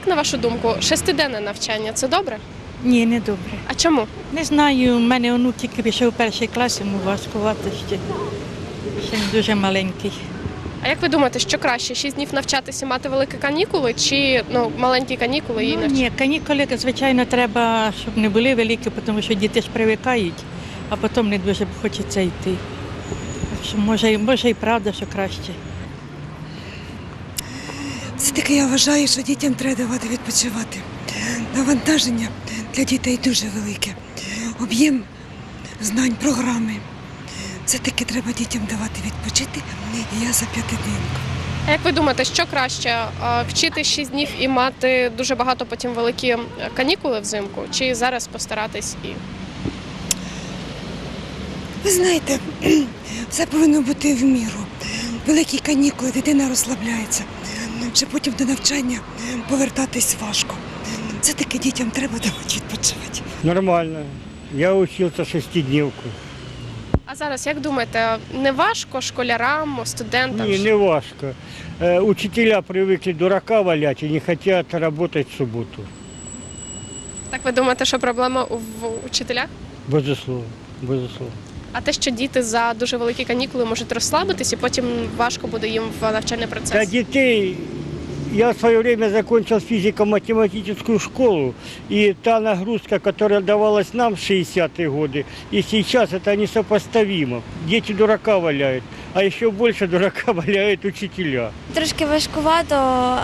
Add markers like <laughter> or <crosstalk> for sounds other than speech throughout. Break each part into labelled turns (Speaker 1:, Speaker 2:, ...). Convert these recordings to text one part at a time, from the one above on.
Speaker 1: Як на вашу думку, шестиденне навчання це добре?
Speaker 2: Ні, не добре.
Speaker 1: А чому?
Speaker 2: Не знаю, у мене онук тільки пішов у перший клас, йому важкувати ще. Ще дуже маленький.
Speaker 1: А як ви думаєте, що краще? Шість днів навчатися, мати великі канікули, чи ну маленькі канікули і
Speaker 2: Ну, ні, канікули, звичайно, треба, щоб не були великі, тому що діти ж привикають, а потім не дуже хочеться йти. Так що може, і- може і правда, що краще.
Speaker 3: Все-таки я вважаю, що дітям треба давати відпочивати. Навантаження для дітей дуже велике. Об'єм знань, програми. Все-таки треба дітям давати відпочити, і я за п'ятиденку.
Speaker 1: А як ви думаєте, що краще вчити шість днів і мати дуже багато потім великі канікули взимку, чи зараз постаратись і
Speaker 3: Ви знаєте, <clears throat> все повинно бути в міру. Великі канікули, дитина розслабляється. Вже потім до навчання повертатись важко. Все-таки дітям треба давати відпочивати.
Speaker 4: Нормально. Я учился шестидневку.
Speaker 1: а зараз як думаєте, не важко школярам, студентам?
Speaker 4: Не, не важко. Э, Учителя привыкли дурака валять и не хотят работать в субботу.
Speaker 1: Так ви думаєте, що проблема в учителях?
Speaker 4: Безусловно. Безусловно.
Speaker 1: А те, що діти за дуже великі канікули можуть розслабитись, і потім важко буде їм в навчальний процес?
Speaker 4: Для
Speaker 1: процес.
Speaker 4: Я в свое время закончил физико-математическую школу, и та нагрузка, которая давалась нам в 60-е годы, и сейчас это несопоставимо. Дети дурака валяют, а еще больше дурака <laughs> валяют учителя.
Speaker 5: Трошки важкувато,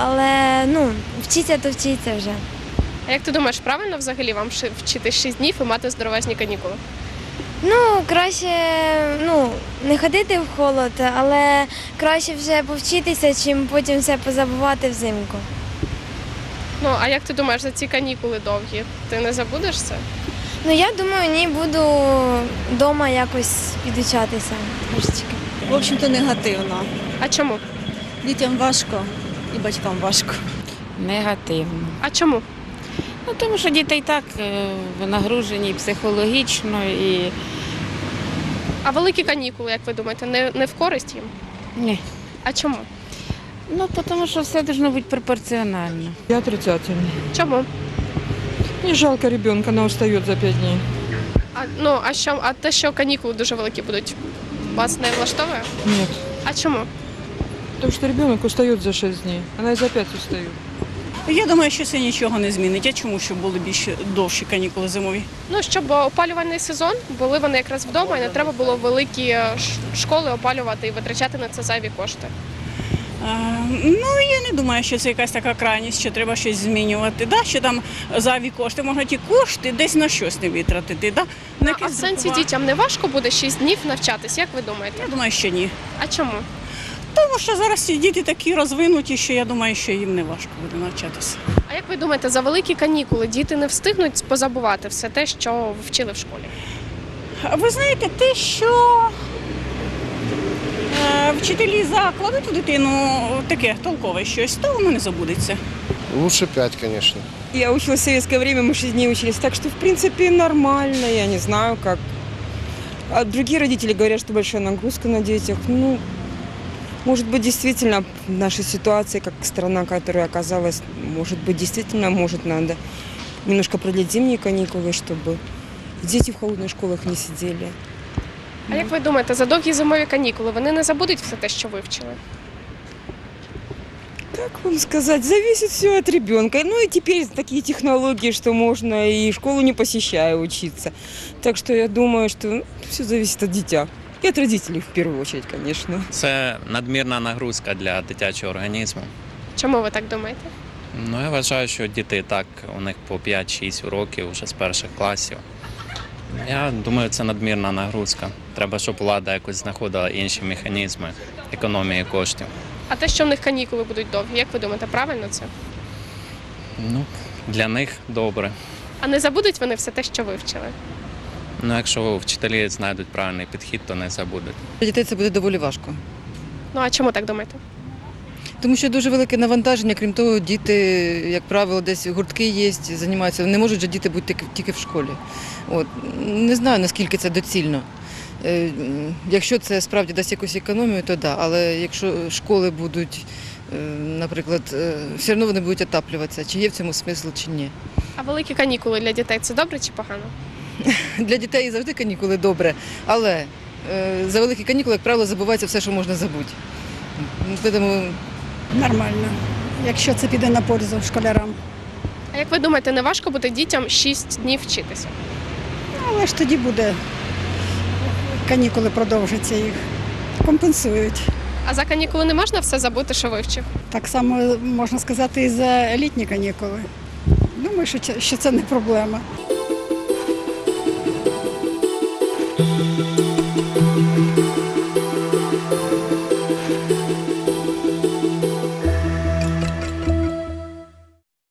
Speaker 5: але ну, вчиться, то вчиться вже.
Speaker 1: А як ти думаєш, правильно взагалі вам вчити 6 днів і мати здоровезні канікули?
Speaker 5: Ну, краще ну, не ходити в холод, але краще вже повчитися, чим потім все позабувати взимку.
Speaker 1: Ну а як ти думаєш за ці канікули довгі? Ти не забудеш це?
Speaker 5: Ну, я думаю, ні, буду вдома якось підучатися трошечки.
Speaker 6: В общем-то, негативно.
Speaker 1: А чому?
Speaker 6: Дітям важко і батькам важко.
Speaker 7: Негативно.
Speaker 1: А чому?
Speaker 7: Ну, тому що діти і так е, нагружені психологічно і
Speaker 1: А великі канікули, як ви думаєте, не, не в користь їм?
Speaker 7: ні.
Speaker 1: А чому?
Speaker 7: Ну, тому що все має бути пропорціонально.
Speaker 8: Я отрицательный.
Speaker 1: Чому?
Speaker 8: Не жалко ребенка, она устает за пять дней.
Speaker 1: А ну а що? А те, що канікули дуже великі будуть, вас не влаштовує?
Speaker 8: Нет.
Speaker 1: А чому?
Speaker 8: Потому что ребенок устает за шесть дней. Она и за пять устает.
Speaker 6: Я думаю, що це нічого не змінить. А чому щоб були більше довші канікули зимові?
Speaker 1: Ну щоб опалювальний сезон були вони якраз вдома, і не треба було великі е, школи опалювати і витрачати на це зайві кошти.
Speaker 6: Е, ну я не думаю, що це якась така крайність, що треба щось змінювати. Да, що там зайві кошти, можна ті кошти десь на щось не витратити. Да? На
Speaker 1: Ну, а в сенсі дітям не важко буде 6 днів навчатись, як ви думаєте?
Speaker 6: Я думаю, що ні.
Speaker 1: А чому?
Speaker 6: Тому що зараз ці діти такі розвинуті, що я думаю, що їм не важко буде навчатися.
Speaker 1: А як ви думаєте, за великі канікули діти не встигнуть позабувати все те, що вчили в школі?
Speaker 6: Ви знаєте, те, що е, вчителі закладуть у дитину таке толкове щось, то воно не забудеться.
Speaker 9: Лучше пять, конечно.
Speaker 10: Я училась в советское время, мы шесть дней учились, так что, в принципе, нормально, я не знаю, как. А другие родители говорят, что большая нагрузка на детях. Ну, может быть, действительно, в нашей ситуации, как страна, которая оказалась, может быть, действительно, может, надо немножко продлить зимние каникулы, чтобы дети в холодных школах не сидели.
Speaker 1: А як ви думаєте, за довгі зимові канікули вони не забудуть все те, що вивчили?
Speaker 10: Как вам сказать, зависит все от ребенка. Ну и теперь такие технологии, что можно и школу не посещая учиться. Так что я думаю, что все зависит от дитя. И от родителей в первую очередь, конечно.
Speaker 11: Це надмірна нагрузка для дитячого організму.
Speaker 1: Чому ви так думаєте?
Speaker 11: Ну я вважаю, що діти так у них по 5-6 років вже з перших класів. Я думаю, це надмірна нагрузка. Треба, щоб влада якось знаходила інші механізми економії коштів.
Speaker 1: А те, що в них канікули будуть довгі, як ви думаєте, правильно це?
Speaker 11: Ну, для них добре.
Speaker 1: А не забудуть вони все те, що вивчили?
Speaker 11: Ну, якщо вчителі знайдуть правильний підхід, то не забудуть.
Speaker 12: Для дітей це буде доволі важко.
Speaker 1: Ну а чому так думаєте?
Speaker 12: Тому що дуже велике навантаження, крім того, діти, як правило, десь гуртки є, займаються. Не можуть же діти бути тільки- в школі. От. Не знаю, наскільки це доцільно. Е, Якщо це справді дасть якусь економію, то так. Да. Але якщо школи будуть е, наприклад, е, все одно вони будуть отаплюватися, чи є в цьому смисл, чи ні.
Speaker 1: А великі канікули для дітей це добре чи погано? <laughs>
Speaker 12: Для дітей завжди канікули добре, але е, за великі канікули, як правило, забувається все, що можна забути. Тому
Speaker 13: Нормально, якщо це піде на пользу школярам.
Speaker 1: А як ви думаєте, не важко буде дітям 6 днів вчитися?
Speaker 13: Але ж тоді буде канікули продовжаться їх. Компенсують.
Speaker 1: А за канікули не можна все забути, що вивчив?
Speaker 13: Так само можна сказати і за літні канікули. Думаю, що це не проблема.